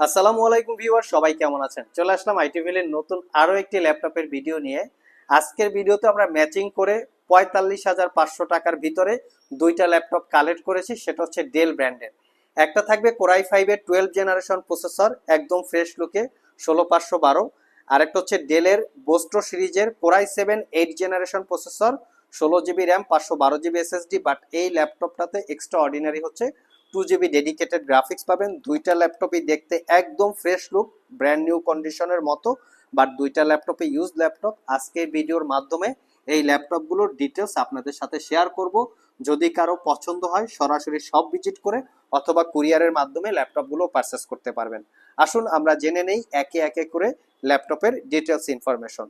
আসসালামু আলাইকুম ভিউয়ার, সবাই কেমন আছেন? চলে আসলাম আইটিভিলের নতুন আরও একটি ল্যাপটপের ভিডিও নিয়ে। আজকের ভিডিওতে আমরা ম্যাচিং করে পঁয়তাল্লিশ হাজার পাঁচশো টাকার ভিতরে দুইটা ল্যাপটপ কালেক্ট করেছি, সেটা হচ্ছে ডেল ব্র্যান্ডের একটা থাকবে কোরাই ফাইভের টুয়েলভ জেনারেশন প্রসেসর একদম ফ্রেশ লুকে ষোলো পাঁচশো বারো। আর একটা হচ্ছে ডেলের বোস্ট্রো সিরিজের core i seven eight generation processor ষোলো জিবি র্যাম পাঁচশো বারো জিবি এসএসডি বাট এই ল্যাপটপটাতে এক্সট্রা অর্ডিনারি হচ্ছে টু জিবি ডেডিকেটেড গ্রাফিক্স পাবেন, দুইটা ল্যাপটপই দেখতে একদম ফ্রেশ লুক ব্র্যান্ড নিউ কন্ডিশনের মতো বাট দুইটা ল্যাপটপে ইউজ ল্যাপটপ। আজকের ভিডিওর মাধ্যমে এই ল্যাপটপগুলোর ডিটেলস আপনাদের সাথে শেয়ার করব। যদি কারও পছন্দ হয়, সরাসরি সব ভিজিট করে অথবা কুরিয়ারের মাধ্যমে ল্যাপটপগুলো পারচেস করতে পারবেন। আসুন, আমরা জেনে নেই একে একে করে ল্যাপটপের ডিটেলস ইনফরমেশন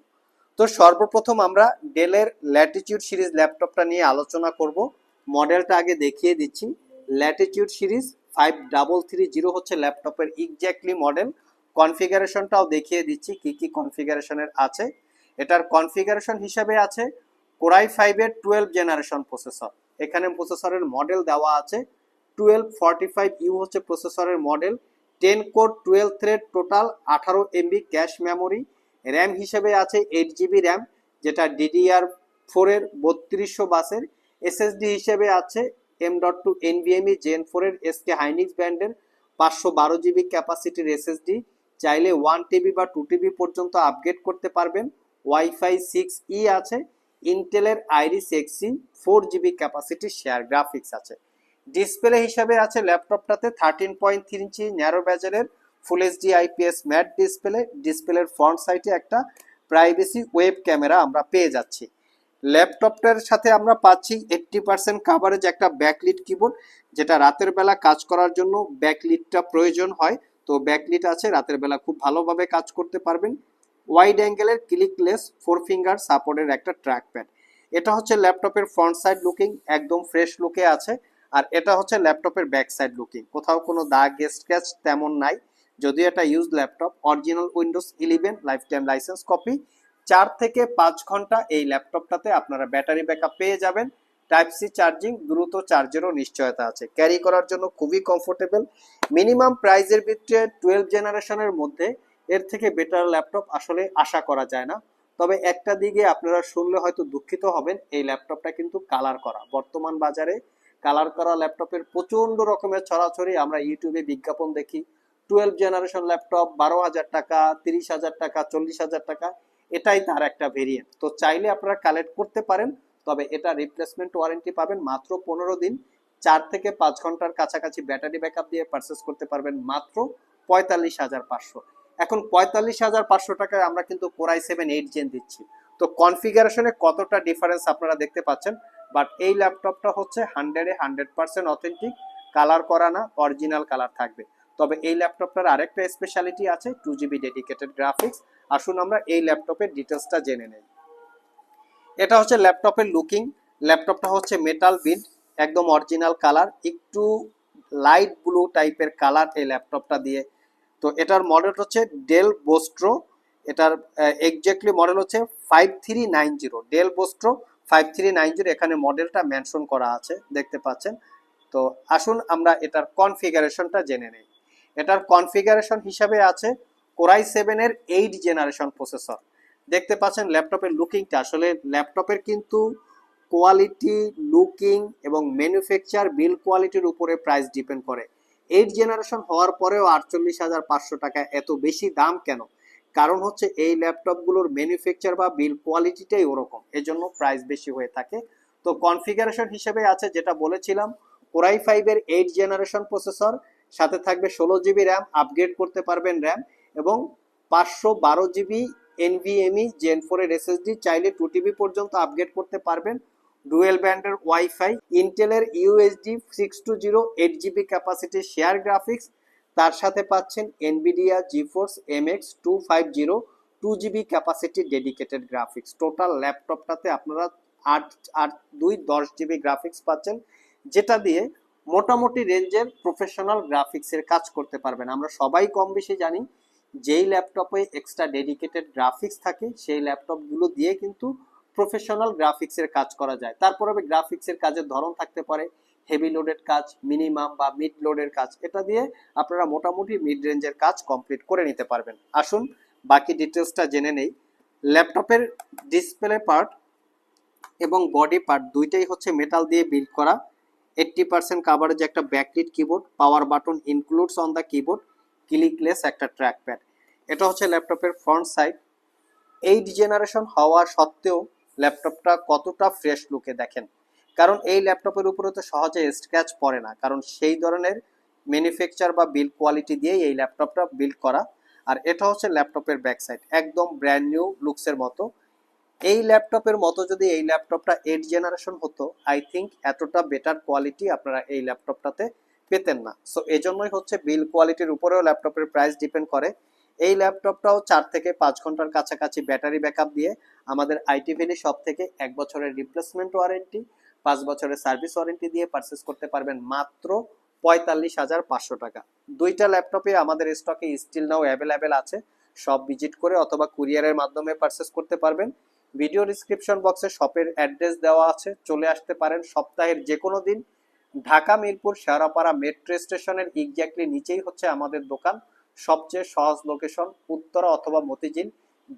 তো সর্বপ্রথম আমরা ডেলের ল্যাটিটিউড সিরিজ ল্যাপটপটা নিয়ে আলোচনা করব। মডেলটা আগে দেখিয়ে দিচ্ছি। Latitude series five double three zero হচ্ছে ল্যাপটপের এক্স্যাক্টলি মডেল কনফিগারেশনটাও দেখিয়ে দিচ্ছি, কি কি কনফিগারেশনের আছে। এটার কনফিগারেশন হিসেবে আছে কোরাই ফাইভের টুয়েলভ জেনারেশন প্রসেসর এখানে প্রসেসরের মডেল দেওয়া আছে। টুয়েলভ ফর্টি ফাইভ ইউ হচ্ছে প্রসেসরের model ten core twelve thread total আঠারো এমবি ক্যাশ মেমোরি র্যাম হিসেবে আছে এইট জিবি র্যাম যেটা ডিডিআর ফোরের বত্রিশশো বাসের। এসএসডি হিসেবে আছে M dot two NVMe gen four ফোরের এসকে হাইনিক্স ব্র্যান্ডের পাঁচশো বারো জিবি ক্যাপাসিটির এসএসডি চাইলে ওয়ান টিবি বা টু টিবি পর্যন্ত আপগ্রেড করতে পারবেন। ওয়াইফাই সিক্স ই আছে ইন্টেলের আইরিস এক্সি ফোর জিবি ক্যাপাসিটির শেয়ার গ্রাফিক্স আছে। ডিসপ্লে হিসাবে আছে ল্যাপটপটাতে thirteen point three inch narrow ব্যাজেলের full HD IPS matte display ডিসপ্লের ফ্রন্ট সাইডে একটা প্রাইভেসি ওয়েব ক্যামেরা আমরা পেয়ে যাচ্ছি। ল্যাপটপটার সাথে আমরা পাচ্ছি এইট্টি পার্সেন্ট কাভারেজ একটা ব্যাকলিট কিবোর্ড যেটা রাতের বেলা কাজ করার জন্য ব্যাকলিটটা প্রয়োজন হয়। তো ব্যাকলিট আছে, রাতের বেলা খুব ভালোভাবে কাজ করতে পারবেন। ওয়াইড অ্যাঙ্গেলের ক্লিকলেস ফোর ফিঙ্গার সাপোর্টের একটা ট্র্যাক প্যাড এটা হচ্ছে ল্যাপটপের ফ্রন্ট সাইড লুকিং একদম ফ্রেশ লুকে আছে। আর এটা হচ্ছে ল্যাপটপের ব্যাক সাইড লুকিং কোথাও কোনো দাগ স্ক্র্যাচ তেমন নাই। যদিও এটা use laptop original Windows eleven lifetime licence copy চার থেকে পাঁচ ঘণ্টা এই ল্যাপটপটাতে আপনারা ব্যাটারি ব্যাকআপ পেয়ে যাবেন। টাইপ সি চার্জিং দ্রুত চার্জেরও নিশ্চয়তা আছে। ক্যারি করার জন্য খুবই কমফোর্টেবল মিনিমাম প্রাইজের ভিতরে টুয়েলভ জেনারেশনের মধ্যে এর থেকে বেটার ল্যাপটপ আসলে আশা করা যায় না। তবে একটা দিকে আপনারা শুনলে হয়তো দুঃখিত হবেন, এই ল্যাপটপটা কিন্তু কালার করা। বর্তমান বাজারে কালার করা ল্যাপটপের প্রচণ্ড রকমের ছড়াছড়ি। আমরা ইউটিউবে বিজ্ঞাপন দেখি টুয়েলভ জেনারেশন ল্যাপটপ বারো হাজার টাকা, তিরিশ হাজার টাকা, চল্লিশ হাজার টাকা। এটাই তার একটা ভেরিয়েন্ট তো চাইলে আপনারা কালেক্ট করতে পারেন, তবে এটা রিপ্লেসমেন্ট ওয়ারেন্টি পাবেন মাত্র পনেরো দিন। চার থেকে পাঁচ ঘণ্টার কাছাকাছি ব্যাটারি ব্যাকআপ দিয়ে পারচেস করতে পারবেন মাত্র পঁয়তাল্লিশ হাজার পাঁচশো। এখন পঁয়তাল্লিশ হাজার পাঁচশো টাকায় আমরা কিন্তু কোরাই সেভেন এইট জেন দিচ্ছি। তো কনফিগারেশনে কতটা ডিফারেন্স আপনারা দেখতে পাচ্ছেন বাট এই ল্যাপটপটা হচ্ছে হান্ড্রেডে হান্ড্রেড পার্সেন্ট অথেন্টিক কালার করা না অরিজিনাল কালার থাকবে। তবে এই ল্যাপটপটার আরেকটা স্পেশালিটি আছে টু জিবি ডেডিকেটেড গ্রাফিক্স আসুন আমরা এই ল্যাপটপের ডিটেলসটা জেনে নেই। এটা হচ্ছে ল্যাপটপের লুকিং। ল্যাপটপটা হচ্ছে মেটাল বিল্ড, একদম অরিজিনাল কালার, একটু লাইট ব্লু টাইপের কালার এই ল্যাপটপটা দিয়ে। তো এটার মডেল হচ্ছে ডেল বোস্ট্রো। এটার এক্স্যাক্টলি মডেল হচ্ছে five three nine zero Dell Vostro five three nine zero এখানে মডেলটা মেনশন করা আছে, দেখতে পাচ্ছেন? তো আসুন আমরা এটার কনফিগারেশনটা জেনে নেই। এটার কনফিগারেশন হিসাবে আছে কোরাই সেভেনের এইট জেনারেশন প্রসেসর দেখতে পাচ্ছেন ল্যাপটপের লুকিংটা আসলে ল্যাপটপের কিন্তু কোয়ালিটি লুকিং এবং ম্যানুফ্যাকচার বিল কোয়ালিটির উপরে প্রাইস ডিপেন্ড করে। এইট জেনারেশন হওয়ার পরেও আটচল্লিশ হাজার পাঁচশো টাকা এত বেশি দাম কেন? কারণ হচ্ছে এই ল্যাপটপগুলোর ম্যানুফ্যাকচার বা বিল কোয়ালিটিটাই ওরকম। এজন্য প্রাইস বেশি হয়ে থাকে। তো কনফিগারেশন হিসেবে আছে যেটা বলেছিলাম, কোরাই ফাইভের এইট জেনারেশন প্রসেসর সাথে থাকবে ষোলো জিবি র্যাম আপগ্রেড করতে পারবেন র্যাম এবং পাঁচশো বারো জিবি এনভিএমই জেন ফোরের এসএসডি চাইলে টু টিবি পর্যন্ত আপগ্রেড করতে পারবেন। ডুয়েল ব্যান্ডের ওয়াইফাই ইন্টেলের UHD six two zero eight GB capacity share graphics তার সাথে পাচ্ছেন Nvidia GeForce MX two five zero two GB capacity dedicated graphics total ল্যাপটপটাতে আপনারা আট আট, দুই, দশ জিবি গ্রাফিক্স পাচ্ছেন, যেটা দিয়ে মোটামুটি রেঞ্জের প্রফেশনাল গ্রাফিক্সের কাজ করতে পারবেন। আমরা সবাই কম বেশি জানি যেই ল্যাপটপে এক্সট্রা ডেডিকেটেড গ্রাফিক্স থাকে, সেই ল্যাপটপগুলো দিয়ে কিন্তু প্রফেশনাল গ্রাফিক্সের কাজ করা যায়। তারপরে গ্রাফিক্সের কাজের ধরন থাকতে পারে হেভি লোডের কাজ মিনিমাম বা মিড লোডের কাজ, এটা দিয়ে আপনারা মোটামুটি মিড রেঞ্জের কাজ কমপ্লিট করে নিতে পারবেন। আসুন, বাকি ডিটেলসটা জেনে নেই। ল্যাপটপের ডিসপ্লে পার্ট এবং বডি পার্ট দুইটাই হচ্ছে মেটাল দিয়ে বিল্ড করা। এইট্টি পার্সেন্ট কাভারেজ একটা backlit keyboard power button includes on the keyboard clickless একটা ট্র্যাক প্যাড এটা হচ্ছে ল্যাপটপের ফ্রন্ট সাইড এইট জেনারেশন হওয়া সত্ত্বেও ল্যাপটপটা কতটা ফ্রেশ লুকে দেখেন। কারণ এই ল্যাপটপের উপরে তো সহজে স্ক্র্যাচ পড়ে না। কারণ সেই ধরনের ম্যানুফ্যাকচার বা বিল্ড কোয়ালিটি দিয়েই এই ল্যাপটপটা বিল্ড করা। আর এটা হচ্ছে ল্যাপটপের ব্যাক সাইড একদম ব্র্যান্ড নিউ লুকসের মতো। এই ল্যাপটপের মতো যদি এই ল্যাপটপটা এইট জেনারেশন হতো আই থিঙ্ক এতটা বেটার কোয়ালিটি আপনারা এই ল্যাপটপটাতে পেতেন না। সো এই জন্যই হচ্ছে বিল কোয়ালিটির উপরেও ল্যাপটপের প্রাইস ডিপেন্ড করে। এই ল্যাপটপটাও চার থেকে পাঁচ ঘণ্টার কাছাকাছি ব্যাটারি ব্যাকআপ দিয়ে আমাদের আইটি ভ্যালি শপ থেকে এক বছরের রিপ্লেসমেন্ট ওয়ারেন্টি পাঁচ বছরের সার্ভিস ওয়ারেন্টি দিয়ে পারচেস করতে পারবেন মাত্র পঁয়তাল্লিশ হাজার পাঁচশো টাকা। দুইটা ল্যাপটপে আমাদের স্টকে স্টিল নাও অ্যাভেলেবেল আছে। সব ভিজিট করে অথবা কুরিয়ারের মাধ্যমে পারচেস করতে পারবেন। ভিডিও ডিসক্রিপশন বক্সে শপের অ্যাড্রেস দেওয়া আছে। চলে আসতে পারেন সপ্তাহের যে কোনো দিন। ঢাকা, মিরপুর শেরাপাড়া মেট্রো স্টেশনের এক্স্যাক্টলি নিচেই হচ্ছে আমাদের দোকান। সবচেয়ে সহজ লোকেশন উত্তরা অথবা মতিঝিল।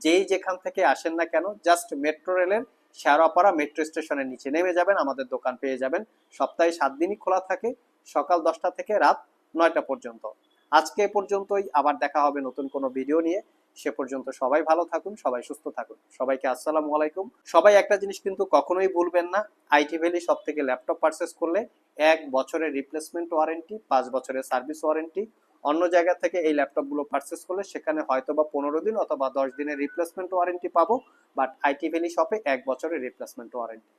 যেই যেখান থেকে আসেন না কেন, জাস্ট মেট্রো রেলের শেরাপাড়া মেট্রো স্টেশনের নিচে নেমে যাবেন, আমাদের দোকান পেয়ে যাবেন। সপ্তাহে সাত দিনই খোলা থাকে, সকাল দশটা থেকে রাত নয়টা পর্যন্ত। আজকে এ পর্যন্তই, আবার দেখা হবে নতুন কোনো ভিডিও নিয়ে। সে পর্যন্ত সবাই ভালো থাকুন, সবাই সুস্থ থাকুন। সবাইকে আসসালামু আলাইকুম। সবাই একটা জিনিস কিন্তু কখনোই ভুলবেন না। আইটি ভ্যালি সব থেকে ল্যাপটপ পারচেস করলে এক বছরের রিপ্লেসমেন্ট ওয়ারেন্টি পাঁচ বছরের সার্ভিস ওয়ারেন্টি অন্য জায়গা থেকে এই ল্যাপটপগুলো পারচেস করলে সেখানে হয়তো বা পনেরো দিন অথবা দশ দিনের রিপ্লেসমেন্ট ওয়ারেন্টি পাবো। বাট আইটি ভ্যালি শপে এক বছরের রিপ্লেসমেন্ট ওয়ারেন্টি